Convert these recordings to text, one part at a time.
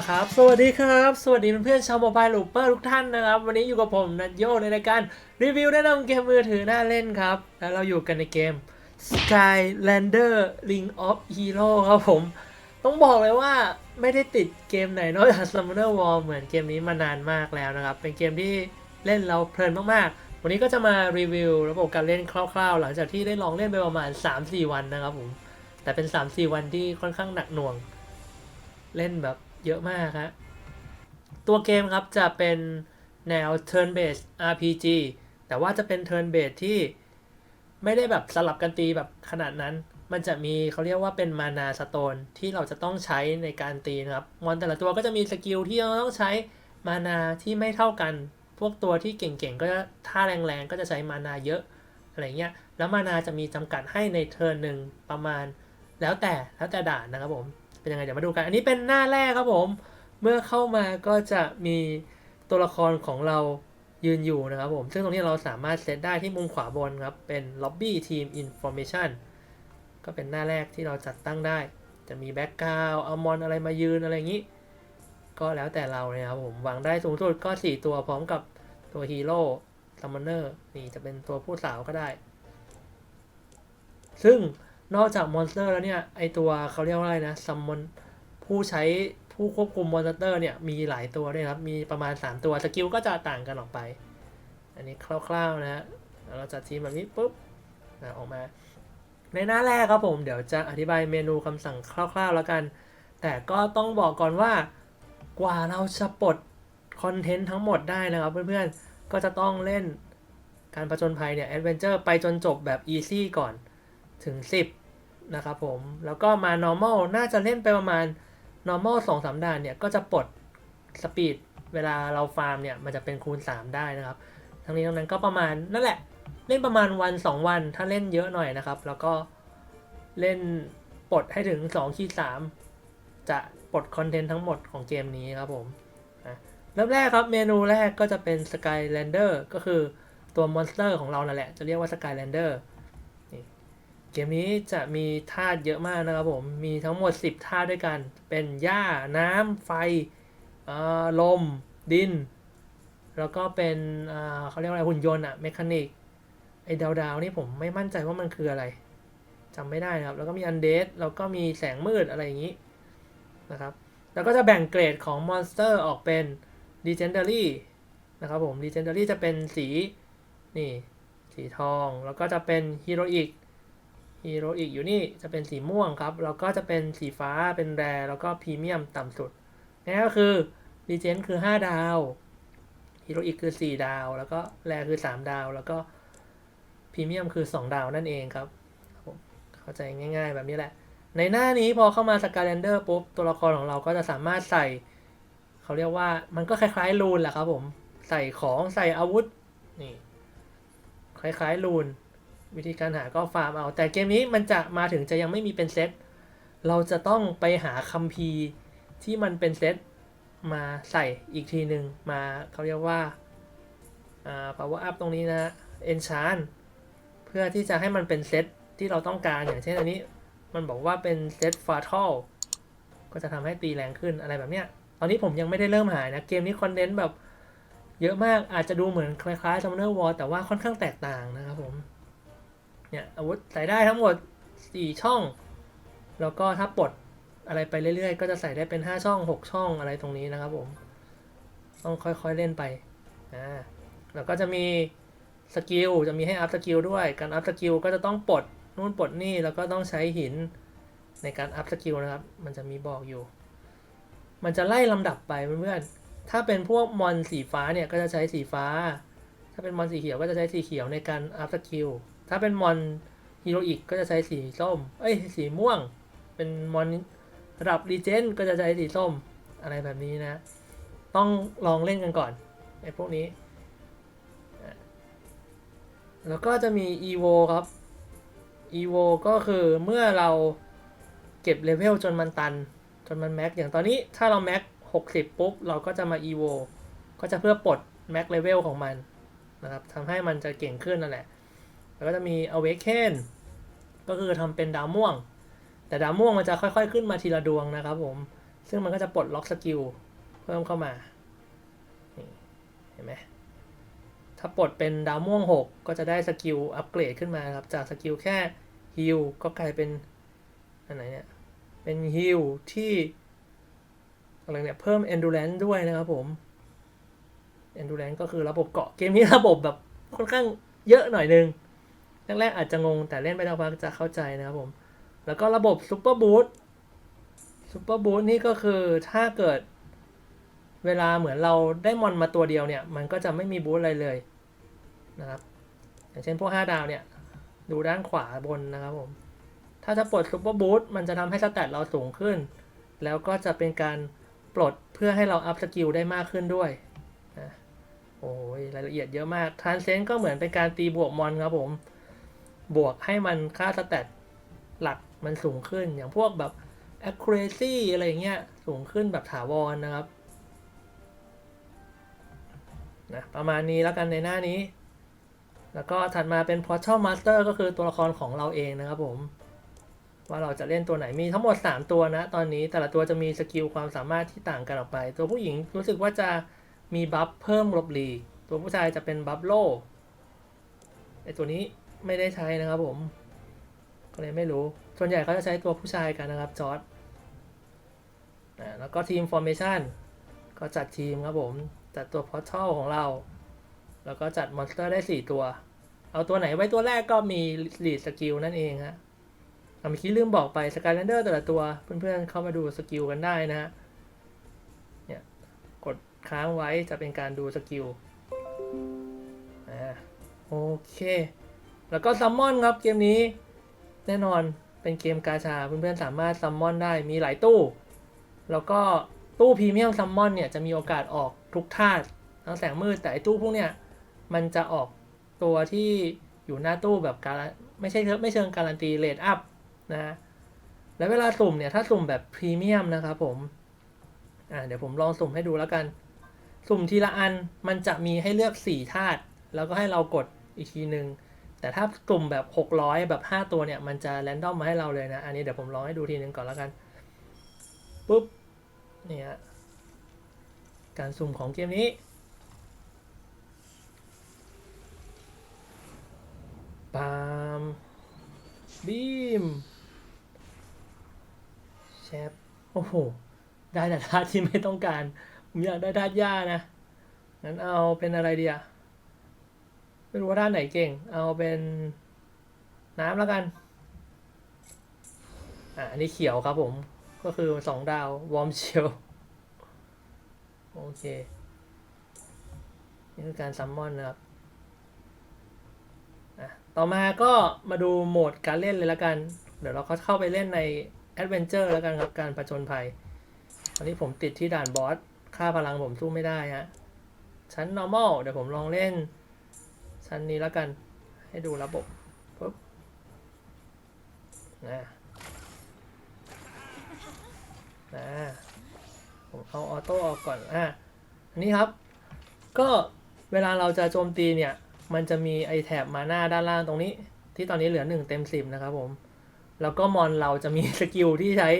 ละครับ สวัสดีครับ สวัสดีเพื่อนๆชาวโมบายลูเปอร์ทุกท่านนะครับ วันนี้อยู่กับผมนัทโยในรายการรีวิวแนะนำเกมมือถือน่าเล่นครับ แล้วเราอยู่กันในเกม Skylander Ring of Hero ครับผม ต้องบอกเลยว่าไม่ได้ติดเกมไหนนอกจาก Summoner War เหมือนเกมนี้มานานมากแล้วนะครับ เป็นเกมที่เล่นเราเพลินมากๆ วันนี้ก็จะมารีวิวระบบการเล่นคร่าวๆ หลังจากที่ได้ลองเล่นไปประมาณ 3-4 วันนะครับผม แต่เป็น 3-4 วันที่ค่อนข้างหนักหน่วง เล่นแบบ เยอะมากฮะตัวเกมครับจะเป็นแนว turn based RPG แต่ว่าจะเป็น turn based ที่ไม่ได้แบบสลับกันตีแบบขนาดนั้น มันจะมีเขาเรียกว่าเป็นมานาสโตนที่เราจะต้องใช้ในการตีนะครับ มอนแต่ละตัวก็จะมีสกิลที่เราต้องใช้มานาที่ไม่เท่ากัน พวกตัวที่เก่งๆ ก็จะท่าแรงๆ ก็จะใช้มานาเยอะอะไรเงี้ย แล้วมานาจะมีจำกัดให้ในเทิร์นหนึ่งประมาณ แล้วแต่แล้วแต่ด่านนะครับผม เป็นยังไงเดี๋ยวมาดูกัน อันนี้เป็นหน้าแรกครับผม เมื่อเข้ามาก็จะมีตัวละครของเรายืนอยู่นะครับผม ซึ่งตรงนี้เราสามารถเซตได้ที่มุมขวาบนครับ เป็น Lobby Team Information ก็เป็นหน้าแรกที่เราจัดตั้งได้ จะมีแบ็กกราวเอามอนอะไรมายืนอะไรอย่างนี้ ก็แล้วแต่เราเลยครับผมวางได้สูงสุดก็ 4 ตัวพร้อมกับตัวฮีโร่ซัมมอนเนอร์นี่จะเป็นตัวผู้สาวก็ได้ ซึ่ง นอกจากมอนสเตอร์แล้วเนี่ย ไอตัวเขาเรียกว่าอะไรนะซัมมอนผู้ใช้ผู้ควบคุมมอนสเตอร์เนี่ย มีหลายตัวด้วยครับ มีประมาณ 3 ตัวสกิลก็จะต่างกันออกไป อันนี้คร่าวๆนะฮะแล้วเราจัดทีมแบบนี้ปุ๊บนะออกมา ในหน้าแรกครับผมเดี๋ยวจะอธิบายเมนูคำสั่งคร่าวๆแล้วกัน แต่ก็ต้องบอกก่อนว่ากว่าเราจะปลดคอนเทนต์ทั้งหมดได้นะครับเพื่อนๆ ก็จะต้องเล่นการผจญภัยเนี่ยแอดเวนเจอร์ไปจนจบแบบอีซี่ก่อนถึง 10 นะครับผม แล้วก็มา normal น่าจะเล่นไปประมาณ normal 2 3ด่านเนี่ย ก็จะปลดสปีดเวลาเราฟาร์มเนี่ย มันจะเป็นคูณ 3 ได้นะครับ ทั้งนี้ทั้งนั้นก็ประมาณนั่นแหละ เล่นประมาณวัน 2 วัน ถ้าเล่นเยอะหน่อยนะครับ แล้วก็เล่นปลดให้ถึง2ขีด3จะปลดคอนเทนต์ทั้งหมดของเกมนี้ครับผมอะเริ่มแรกครับเมนูแรกก็จะเป็น Skylander ก็คือตัวมอนสเตอร์ของเรานั่นแหละ จะเรียกว่า Skylander เกมนี้จะมีธาตุเยอะมากนะครับผม มีทั้งหมด 10ธาตุด้วยกัน เป็นหญ้า น้ำ ไฟอ่าลม ดิน แล้วก็เป็นอ่าเขาเรียกว่าอะไรหุ่นยนต์อะเมคานิก ไอ้ดาวดาวนี่ผมไม่มั่นใจว่ามันคืออะไรจำไม่ได้นะครับ แล้วก็มีอันเดสแล้วก็มีแสงมืดอะไรอย่างนี้นะครับ แล้วก็จะแบ่งเกรดของมอนสเตอร์ออกเป็น Legendary นะครับผม Legendary จะเป็นสี นี่ สีทอง แล้วก็จะเป็น Heroic Heroic อยู่นี่จะเป็นสีม่วงครับ แล้วก็จะเป็นสีฟ้าเป็นแรแล้วก็พรีเมียมต่ำสุดนี่ก็คือ Legend คือ 5 ดาว Heroic คือ 4 ดาว แล้วก็แรคือ 3 ดาว แล้วก็พรีเมียมคือ 2 ดาวนั่นเองครับผมเข้าใจง่ายๆแบบนี้แหละ ในหน้านี้พอเข้ามาสกา l ลนเดอร์ปุ๊บ ตัวละครของเราก็จะสามารถใส่ เขาเรียกว่ามันก็คล้ายๆรูนแหละครับผม ใส่ของใส่อาวุธนี่คล้ายๆรูน วิธีการหาก็ฟาร์มเอา แต่เกมนี้มันจะมาถึงจะยังไม่มีเป็นเซต เราจะต้องไปหาคัมภีร์ที่มันเป็นเซตมาใส่อีกทีหนึ่งมาเขาเรียกว่าอ่า power up ตรงนี้นะ enchant เพื่อที่จะให้มันเป็นเซตที่เราต้องการอย่างเช่นอันนี้มันบอกว่าเป็นเซต fatal ก็จะทำให้ตีแรงขึ้นอะไรแบบเนี้ย ตอนนี้ผมยังไม่ได้เริ่มหานะ เกมนี้คอนเทนต์แบบเยอะมากอาจจะดูเหมือนคล้ายๆ Summoner War แต่ว่าค่อนข้างแตกต่างนะครับผม เนี่ยอาวุธใส่ได้ทั้งหมด 4 ช่อง แล้วก็ถ้าปลดอะไรไปเรื่อยๆ ก็จะใส่ได้เป็น 5 ช่อง 6 ช่องอะไรตรงนี้นะครับผม ต้องค่อยๆเล่นไปอ่าแล้วก็จะมีสกิลจะมีให้อัพสกิลด้วย การอัพสกิลก็จะต้องปลดนู่นปลดนี่แล้วก็ต้องใช้หินในการอัพสกิลนะครับ มันจะมีบอกอยู่ มันจะไล่ลำดับไปเพื่อนๆ ถ้าเป็นพวกมอนสีฟ้าเนี่ยก็จะใช้สีฟ้า ถ้าเป็นมอนสีเขียวก็จะใช้สีเขียวในการอัพสกิล ถ้าเป็นมอนฮีโรอีกก็จะใช้สีส้ม เอ้ยสีม่วง เป็นมอนระดับรีเจนก็จะใช้สีส้มอะไรแบบนี้นะ ต้องลองเล่นกันก่อนไอ้พวกนี้ แล้วก็จะมี EVO ครับ EVO ก็คือเมื่อเราเก็บเลเวลจนมันตัน จนมันแม็กอย่างตอนนี้ถ้าเราแม็ก60 ปุ๊บ เราก็จะมา EVO ก็จะเพื่อปลดแม็กเลเวลของมันนะครับทำให้มันจะเก่งขึ้นนั่นแหละ แล้วก็จะมี Awaken ก็คือทำเป็นดาวม่วง แต่ดาวม่วงมันจะค่อยๆ ขึ้นมาทีละดวงนะครับผม ซึ่งมันก็จะปลดล็อกสกิลเพิ่มเข้ามาเห็นไหมถ้าปลดเป็นดาวม่วง 6 ก็จะได้สกิลอัปเกรดขึ้นมาครับ จากสกิลแค่ฮิลก็กลายเป็นอันไหนเนี่ย เป็นฮิลที่อะไรเนี่ย เพิ่ม endurance ด้วยนะครับผม endurance ก็คือระบบเกาะเกมนี้ระบบแบบค่อนข้างเยอะหน่อยนึง แรกๆอาจจะงงแต่เล่นไปแล้วพักจะเข้าใจนะครับผม แล้วก็ระบบ Super Boost Super Boost นี่ก็คือถ้าเกิด เวลาเหมือนเราได้มอนมาตัวเดียวเนี่ย มันก็จะไม่มีบูสต์อะไรเลยนะครับอย่างเช่นพวก 5 ดาวเนี่ย ดูด้านขวาบนนะครับผม ถ้าจะปลด Super Boost มันจะทำให้สแตทเราสูงขึ้น แล้วก็จะเป็นการปลดเพื่อให้เราอัพสกิลได้มากขึ้นด้วยนะโอ้ยรายละเอียดเยอะมากทรานเซนก็เหมือนเป็นการตีบวกมอนครับผม บวกให้มันค่าสแตทหลักมันสูงขึ้น อย่างพวกแบบ accuracy อะไรเงี้ยสูงขึ้นแบบถาวรนะครับนะประมาณนี้แล้วกันในหน้านี้ แล้วก็ถัดมาเป็น Portal Master ก็คือตัวละครของเราเองนะครับผม ว่าเราจะเล่นตัวไหนมีทั้งหมด 3 ตัวนะ ตอนนี้แต่ละตัวจะมีสกิลความสามารถที่ต่างกันออกไป ตัวผู้หญิงรู้สึกว่าจะมีบัฟเพิ่มลบหลี ตัวผู้ชายจะเป็นบัฟโลไอตัวนี้ ไม่ได้ใช้นะครับผม ก็เลยไม่รู้ ส่วนใหญ่เขาจะใช้ตัวผู้ชายกันนะครับจอร์ดอ่าแล้วก็ทีม formation ก็จัดทีมครับผม จัดตัว portal ของเรา แล้วก็จัดมอนสเตอร์ได้ 4 ตัว เอาตัวไหนไว้ตัวแรกก็มี lead skill นั่นเองฮะอะเมื่อกี้ลืมบอกไปสกายแลนเดอร์แต่ละตัว เพื่อนๆเข้ามาดูสกิลกันได้นะฮะเนี่ยกดค้างไว้จะเป็นการดูสกิลอ่าโอเค แล้วก็ซัมมอนครับเกมนี้ แน่นอนเป็นเกมกาชาเพื่อนๆสามารถซัมมอนได้มีหลายตู้ แล้วก็ตู้พรีเมียมซัมมอนเนี่ยจะมีโอกาสออกทุกธาตุทั้งแสงมืดแต่ไอตู้พวกเนี่ยมันจะออกตัวที่อยู่หน้าตู้แบบการไม่ใช่ไม่เชิงการันตีเลดอัพนะแล้วเวลาสุ่มเนี่ยถ้าสุ่มแบบพรีเมียมนะครับผมอ่าเดี๋ยวผมลองสุ่มให้ดูแล้วกัน สุ่มทีละอันมันจะมีให้เลือก4ธาตุแล้วก็ให้เรากดอีกทีหนึ่ง แต่ถ้ากลุ่มแบบ 600 แบบ 5 ตัวเนี่ย มันจะแรนดอมมาให้เราเลยนะ อันนี้เดี๋ยวผมลองให้ดูทีนึงก่อนแล้วกัน ปุ๊บ เนี่ย การสุ่มของเกมนี้ ปามบีมแชปโอ้โห ได้แต่ธาตุที่ไม่ต้องการ ผมอยากได้ธาตุหญ้านะ งั้นเอาเป็นอะไรดีอะ ไม่รู้ว่าด้านไหนเก่ง เอาเป็นน้ำแล้วกัน อะอันนี้เขียวครับผม ก็คือสองดาว วอร์มเชล โอเค นี่คือการซัมมอนนะครับอะต่อมาก็มาดูโหมดการเล่นเลยล้วกัน เดี๋ยวเราก็เข้าไปเล่นใน Adventure แล้วกันครับ การประจนภัย ตอนนี้ผมติดที่ด่านบอส ค่าพลังผมสู้ไม่ได้ฮะ ชั้น normal เดี๋ยวผมลองเล่น ชั้นนี้แล้วกัน ให้ดูระบบปุ๊บนะนะผมเอาออโต้ออกก่อนอะอันนี้ครับ ก็เวลาเราจะโจมตีเนี่ย มันจะมีไอแถบมาหน้าด้านล่างตรงนี้ ที่ตอนนี้เหลือหนึ่งเต็มสิบนะครับผม แล้วก็มอนเราจะมีสกิลที่ใช้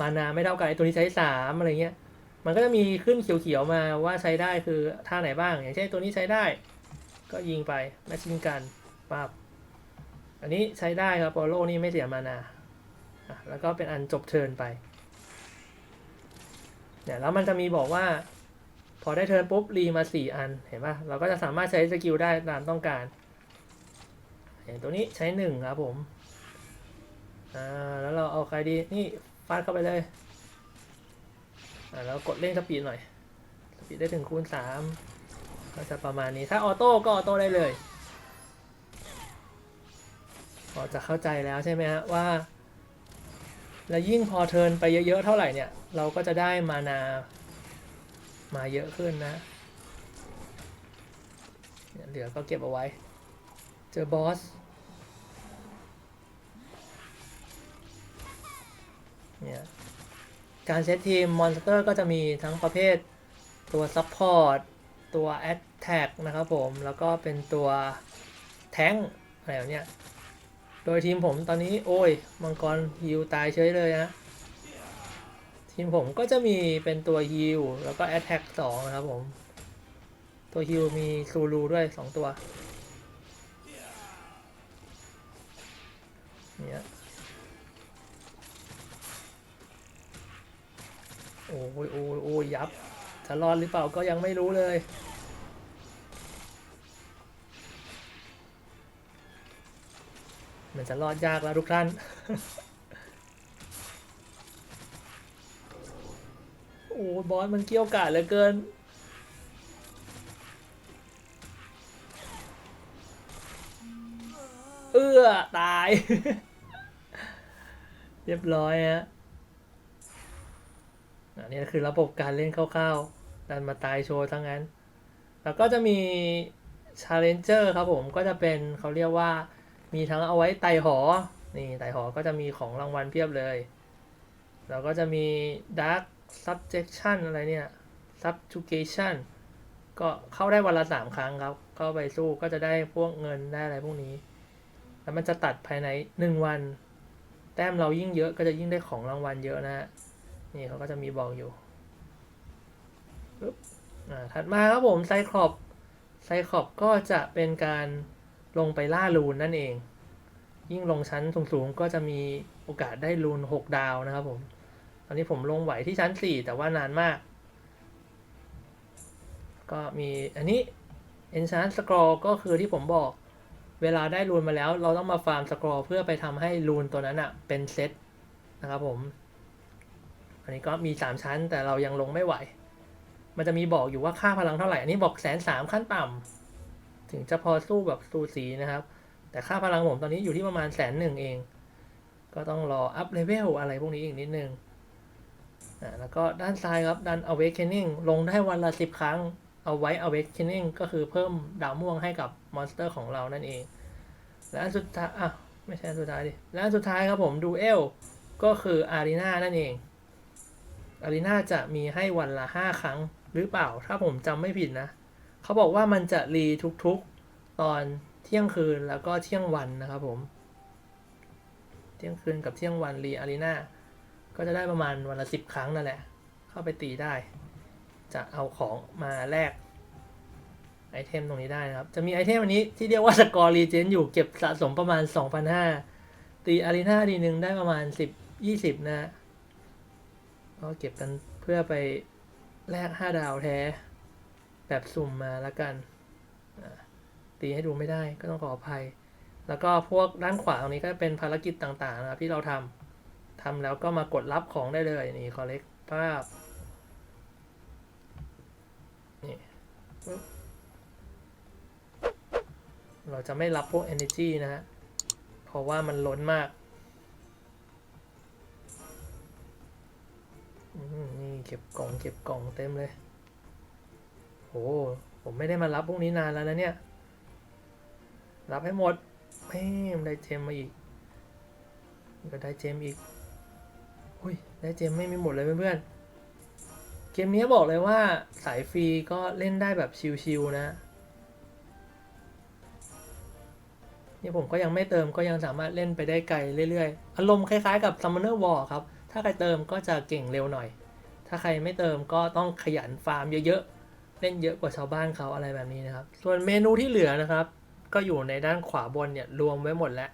มานาไม่เท่ากันไอตัวนี้ใช้สามอะไรเงี้ย มันก็จะมีขึ้นเขียวๆมาว่าใช้ได้คือท่าไหนบ้าง อย่างเช่นตัวนี้ใช้ได้ ก็ยิงไปแมชชินกันปั๊บอันนี้ใช้ได้ครับโปโลนี่ไม่เสียมานาะแล้วก็เป็นอันจบเทิร์นไปเนี่ยแล้วมันจะมีบอกว่า พอได้เทิร์นปุ๊บรีมาสี่อันเห็นปะเราก็จะสามารถใช้สกิลได้ตามต้องการอย่างตัวนี้ใช้หนึ่งครับผมอ่าแล้วเราเอาใครดีนี่ฟาดเข้าไปเลยอ่าแล้วกดเร่งสปีดหน่อยสปีดได้ถึงคูณสาม ก็จะประมาณนี้ถ้าออโต้ก็ออโต้ได้เลยพอจะเข้าใจแล้วใช่ไหมฮะว่า แล้วยิ่งพอเทินไปเยอะๆเท่าไหร่เนี่ย เราก็จะได้มานามาเยอะขึ้นนะเหลือก็เก็บเอาไว้ เจอบอสเนี่ยการเซตทีมมอนสเตอร์ก็จะมีทั้งประเภทตัวซั p พอร์ต ตัว Attack นะครับผม แล้วก็เป็นตัวแท้งอะไรแบบเนี้ยโดยทีมผมตอนนี้โอ้ย มังกรฮิวตายเฉยเลยนะ ทีมผมก็จะมีเป็นตัวฮิลแล้วก็แอตแทกสองนะครับผม ตัวฮิลมีซูรูด้วยสองตัวเนี่ยโอ้ยโอ้ยโอ้ยยับ จะรอดหรือเปล่าก็ยังไม่รู้เลย มันจะรอดยากแล้วทุกท่าน โอ้บอสมันเกี้ยวกาดเหลือเกินเอื้อตาย เรียบร้อยฮะ อันนี้คือระบบการเล่นคร่าวๆ ดันมาตายโชว์ทั้งนั้น แล้วก็จะมี Challenger ครับผม ก็จะเป็นเขาเรียกว่ามีทั้งเอาไว้ไต่หอ นี่ไต่หอก็จะมีของรางวัลเพียบเลย แล้วก็จะมี Dark Subjection อะไรเนี่ย Subjugation ก็เข้าได้วันละสามครั้งครับ เข้าไปสู้ก็จะได้พวกเงินได้อะไรพวกนี้ แล้วมันจะตัดภายในหนึ่งวัน แต้มเรายิ่งเยอะก็จะยิ่งได้ของรางวัลเยอะนะฮะ นี่เขาก็จะมีบอกอยู่ปึ๊บอ่าถัดมาครับผมไซคลอปไซคลอปก็จะเป็นการลงไปล่าลูนนั่นเอง ยิ่งลงชั้นสูงๆก็จะมีโอกาสได้ลูน 6 ดาวนะครับผม ตอนนี้ผมลงไหวที่ชั้น 4 แต่ว่านานมาก ก็มีอันนี้ Enchant Scroll ก็คือที่ผมบอก เวลาได้รูนมาแล้ว เราต้องมาฟาร์มสกรอเพื่อไปทำให้รูนตัวนั้นอะเป็นเซตนะครับผม อันนี้ก็มี 3 ชั้นแต่เรายังลงไม่ไหว มันจะมีบอกอยู่ว่าค่าพลังเท่าไหร่ อันนี้บอกแสนสามขั้นต่ำถึงจะพอสู้แบบสูสีนะครับ แต่ค่าพลังผมตอนนี้อยู่ที่ประมาณแสนหนึ่งเอง ก็ต้องรออัพเลเวลอะไรพวกนี้อีกนิดนึงอ่าแล้วก็ด้านซ้ายครับดัน awakening ลงได้วันละสิบครั้งเอาไว้ awakening ก็คือเพิ่มดาวม่วงให้กับมอนสเตอร์ของเรานั่นเอง และอันสุดท้ายอะไม่ใช่อันสุดท้ายดิและอันสุดท้ายครับผมดูเอลก็คืออารีนานั่นเอง อารีนาจะมีให้วันละห้าครั้งหรือเปล่า ถ้าผมจำไม่ผิดนะ เขาบอกว่ามันจะรีทุกๆตอนเที่ยงคืนแล้วก็เที่ยงวันนะครับผม เที่ยงคืนกับเที่ยงวันรีอารีนาก็จะได้ประมาณวันละสิบครั้งนั่นแหละ เข้าไปตีได้ จะเอาของมาแลกไอเทมตรงนี้ได้นะครับ จะมีไอเทมอันนี้ที่เรียกว่าสกอร์รีเจนอยู่เก็บสะสมประมาณ 2,500 ตีอารีนาทีหนึ่งได้ประมาณ 10 20 นะ ก็เก็บกันเพื่อไปแลก5ดาวแท้ แบบสุ่มมาแล้วกัน ตีให้ดูไม่ได้ก็ต้องขออภัย แล้วก็พวกด้านขวาตรงนี้ก็เป็นภารกิจต่างๆนะครับที่เราทำทำแล้วก็มากดรับของได้เลยนี่คอลเลกภาพนี่เราจะไม่รับพวก energy นะฮะเพราะว่ามันล้นมาก นี่เก็บกล่องเก็บกล่องเต็มเลยโอ้ผมไม่ได้มารับพวกนี้นานแล้วนะเนี่ย รับให้หมดเฮ้มได้เจมมาอีกก็ได้เจมอีกอุ้ยได้เจมไม่มีหมดเลยเพื่อนๆ เกมนี้บอกเลยว่าสายฟรีก็เล่นได้แบบชิวๆนะนี่ผมก็ยังไม่เติมก็ยังสามารถเล่นไปได้ไกลเรื่อยๆ อารมณ์คล้ายๆกับ Summoner War ครับ ถ้าใครเติมก็จะเก่งเร็วหน่อย ถ้าใครไม่เติมก็ต้องขยันฟาร์มเยอะๆ เล่นเยอะกว่าชาวบ้านเขาอะไรแบบนี้นะครับ ส่วนเมนูที่เหลือนะครับ ก็อยู่ในด้านขวาบนเนี่ยรวมไว้หมดแล้ว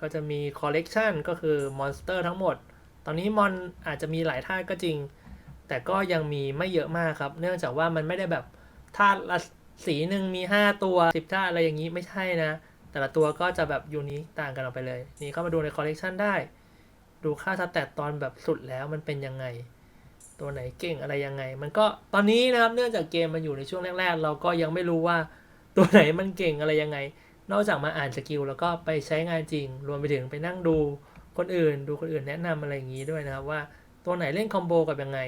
ก็จะมี Collection ก็คือมอนสเตอร์ทั้งหมด ตอนนี้มอนอาจจะมีหลายท่าก็จริง แต่ก็ยังมีไม่เยอะมากครับ เนื่องจากว่ามันไม่ได้แบบธาละสีหนึ่งมี 5 ตัว 10ธาอะไรอย่างนี้ไม่ใช่นะ แต่ละตัวก็จะแบบยูนิคต่างกันออกไปเลย นี่เข้ามาดูในคอลเลกชันได้ ดูค่าสแตตตอนแบบสุดแล้วมันเป็นยังไง ตัวไหนเก่งอะไรยังไง มันก็ตอนนี้นะครับเนื่องจากเกมมันอยู่ในช่วงแรกๆ เราก็ยังไม่รู้ว่าตัวไหนมันเก่งอะไรยังไง นอกจากมาอ่านสกิลแล้วก็ไปใช้งานจริง รวมไปถึงไปนั่งดูคนอื่น ดูคนอื่นแนะนำอะไรอย่างนี้ด้วยนะครับว่าตัวไหนเล่นคอมโบกับยังไง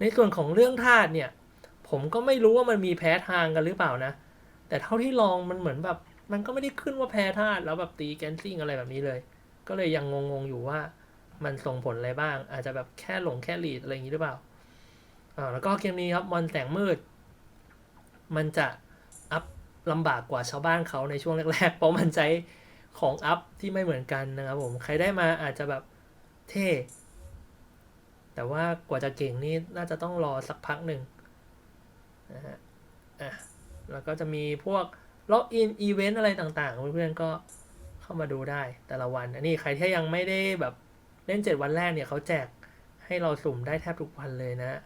ในส่วนของเรื่องธาตุเนี่ย ผมก็ไม่รู้ว่ามันมีแพ้ทางกันหรือเปล่านะ แต่เท่าที่ลองมันเหมือนแบบ มันก็ไม่ได้ขึ้นว่าแพ้ธาตุแล้วแบบตีแกนซิ่งอะไรแบบนี้เลย ก็เลยยังงงๆอยู่ว่า มันส่งผลอะไรบ้าง อาจจะแบบแค่หลงแค่หลีดอะไรอย่างนี้หรือเปล่าอ่าแล้วก็เกมนี้ครับมอนแสงมืด มันจะอัพลำบากกว่าชาวบ้านเขาในช่วงแรกๆ เพราะมันใช้ของอัพที่ไม่เหมือนกันนะครับผม ใครได้มาอาจจะแบบเท่ แต่ว่ากว่าจะเก่งนี่น่าจะต้องรอสักพักหนึ่งนะฮะ อะ แล้วก็จะมีพวกล็อกอินอีเวนต์อะไรต่างๆ เพื่อนๆก็เข้ามาดูได้แต่ละวัน อันนี้ใครที่ยังไม่ได้แบบ เล่นเจ็ดวันแรกเนี่ยเขาแจกให้เราสุ่มได้แทบทุกวันเลยนะ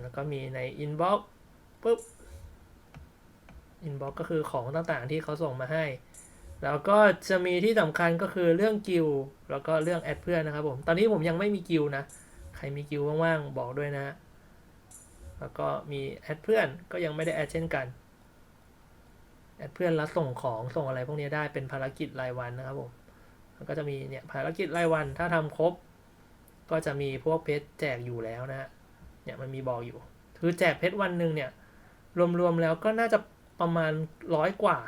แล้วก็มีในอินบ็อกปุ๊บอินบ็อกก็คือของต่างๆที่เขาส่งมาให้ แล้วก็จะมีที่สำคัญก็คือเรื่องกิลแล้วก็เรื่องแอดเพื่อนนะครับผม ตอนนี้ผมยังไม่มีกิลนะ ใครมีกิลว่างๆ บอกด้วยนะ แล้วก็มีแอดเพื่อนก็ยังไม่ได้แอดเช่นกันแอดเพื่อนแล้วส่งของส่งอะไรพวกนี้ได้เป็นภารกิจรายวันนะครับผม ก็จะมีเนี่ยภารกิจรายวันถ้าทำครบ ก็จะมีพวกเพชรแจกอยู่แล้วนะฮะเนี่ยมันมีบอกอยู่ คือแจกเพชรวันหนึ่งเนี่ย รวมๆแล้วก็น่าจะประมาณร้อยกว่า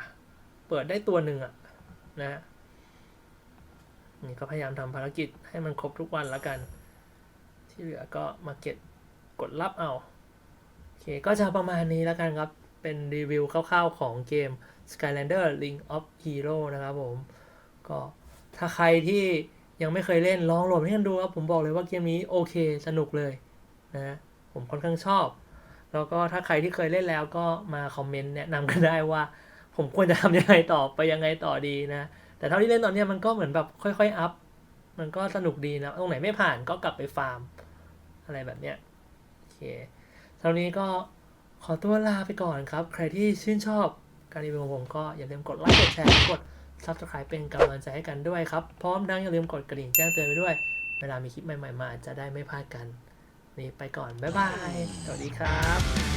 เปิดได้ตัวหนึ่งอะนะฮะนี่ก็พยายามทำภารกิจให้มันครบทุกวันแล้วกัน ที่เหลือก็มาเก็ตกดรับเอาโอเคก็จะประมาณนี้แล้วกันครับ เป็นรีวิวคร่าวๆของเกม Skylander Ring of Hero นะครับผม ก็ ถ้าใครที่ยังไม่เคยเล่นลองโหลดให้กันดูครับผมบอกเลยว่าเกมนี้โอเคสนุกเลยนะผมค่อนข้างชอบ แล้วก็ถ้าใครที่เคยเล่นแล้วก็มาคอมเมนต์แนะนำกันได้ว่า ผมควรจะทำยังไงต่อไปยังไงต่อดีนะ แต่เท่าที่เล่นตอนนี้มันก็เหมือนแบบค่อยๆอัพมันก็สนุกดีนะ ตรงไหนไม่ผ่านก็กลับไปฟาร์ม อะไรแบบเนี้ยโอเคเท่านี้ก็ขอตัวลาไปก่อนครับ ใครที่ชื่นชอบการรีวิวของผมก็อย่าลืมกดไลค์กดแชร์กด subscribe เป็นกำลังใจให้กันด้วยครับ พร้อมทั้งอย่าลืมกดกระดิ่งแจ้งเตือนไปด้วย เวลามีคลิปใหม่ๆมาจะได้ไม่พลาดกัน นี่ไปก่อน บ๊ายบาย สวัสดีครับ